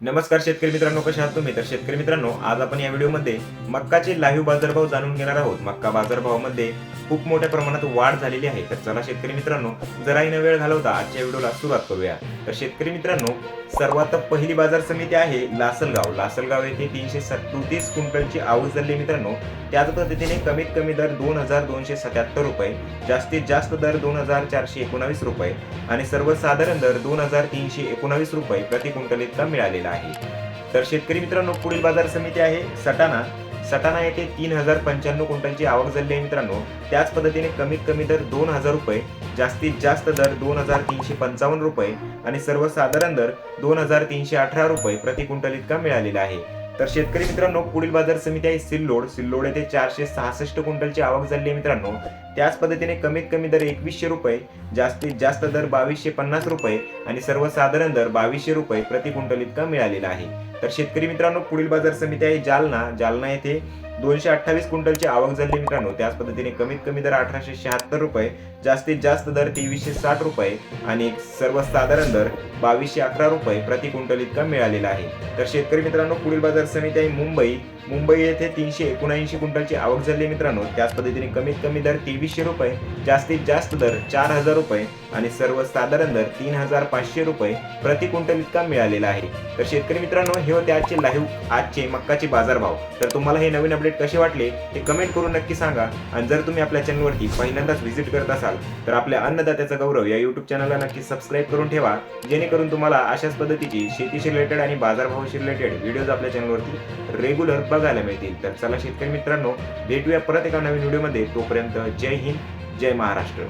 नमस्कार शेतकरी मित्रांनो कसे आहात तुम्ही? तर शेतकरी मित्रांनो आज आपण या व्हिडिओमध्ये मक्काचे लाईव्ह बाजारभाव जाणून घेणार आहोत. मक्का बाजारभावामध्ये खूप मोठ्या प्रमाणात वाढ झालेली आहे. तर चला शेतकरी मित्रांनो जराही न वेळ घालवता आजच्या व्हिडिओला सुरुवात करूया. तर शेतकरी मित्रांनो सर्वात पहिली बाजार समिती आहे लासलगाव. लासलगाव येथे तीनशे सत्तीस क्विंटलची आवक झाली मित्रांनो. त्याच पद्धतीने कमीत कमी दर दोन हजार दोनशे सत्याहत्तर रुपये जास्तीत जास्त दर दोन हजार चारशे एकोणावीस रुपये आणि सर्वसाधारण दर दोन हजार तीनशे एकोणावीस रुपये प्रति क्विंटल इतका मिळालेला आहे. तर शेतकरी मित्रांनो पुढील बाजार समिती आहे सटाणा. सटाणा येथे तीन हजार पंच्याण्णव क्विंटलची आवक झाली आहे मित्रांनो. त्याच पद्धतीने कमीत कमी दर दोन हजार रुपये जास्तीत जास्त दर दोन हजार तीनशे पंचावन्न रुपये आणि सर्वसाधारण दर दोन हजार तीनशे अठरा रुपये प्रति क्विंटल इतका मिळालेला आहे. तर शेतकरी मित्रांनो पुढील बाजार समिती आहे सिल्लोड. सिल्लोड येथे चारशे सहासष्ट क्विंटलची आवक झाली आहे मित्रांनो. त्याच पद्धतीने कमीत कमी दर एकवीसशे रुपये जास्तीत जास्त दर बावीसशे पन्नास रुपये आणि सर्वसाधारण दर बावीसशे रुपये प्रति क्विंटल इतका मिळालेला आहे. तर शेतकरी मित्रांनो पुढील बाजार समिती आहे जालना. जालना येथे दोनशे अठ्ठावीस क्विंटलची आवक झाली मित्रांनो. त्याच पद्धतीने कमीत कमी दर अठराशे शहात्तर रुपये जास्तीत जास्त दर तेवीसशे साठ रुपये आणि सर्वसाधारण दर बावीसशे अकरा रुपये प्रति क्विंटल इतका मिळालेला आहे. तर शेतकरी मित्रांनो पुढील बाजार समिती आहे मुंबई. मुंबई येथे तीनशे एकोणऐंशी क्विंटलची आवक झाली आहे मित्रांनो. त्याच पद्धतीने कमीत कमी दर तेवीसशे रुपये जास्तीत जास्त दर चार हजार रुपये आणि सर्वसाधारण दर तीन हजार पाचशे रुपये प्रति क्विंटल इतका मिळालेला आहे. तर शेतकरी मित्रांनो हे होते आजचे लाईव्ह आजचे मक्काचे बाजारभाव. तर तुम्हाला हे नवीन अपडेट कसे वाटले ते कमेंट करून नक्की सांगा. आणि जर तुम्ही आपल्या चॅनलवरती पहिल्यांदाच व्हिजिट करत असाल तर आपल्या अन्नदात्याचा गौरव या यूट्यूब चॅनलला नक्की सबस्क्राईब करून ठेवा. जेणेकरून तुम्हाला अशाच पद्धतीची शेतीशी रिलेटेड आणि बाजारभावाशी रिलेटेड व्हिडिओज आपल्या चॅनलवरती रेग्युलर बघायला मिळतील. तर चला शेतकरी मित्रांनो भेटूया परत एका नवीन व्हिडिओमध्ये तोपर्यंत जय हिंद जय महाराष्ट्र.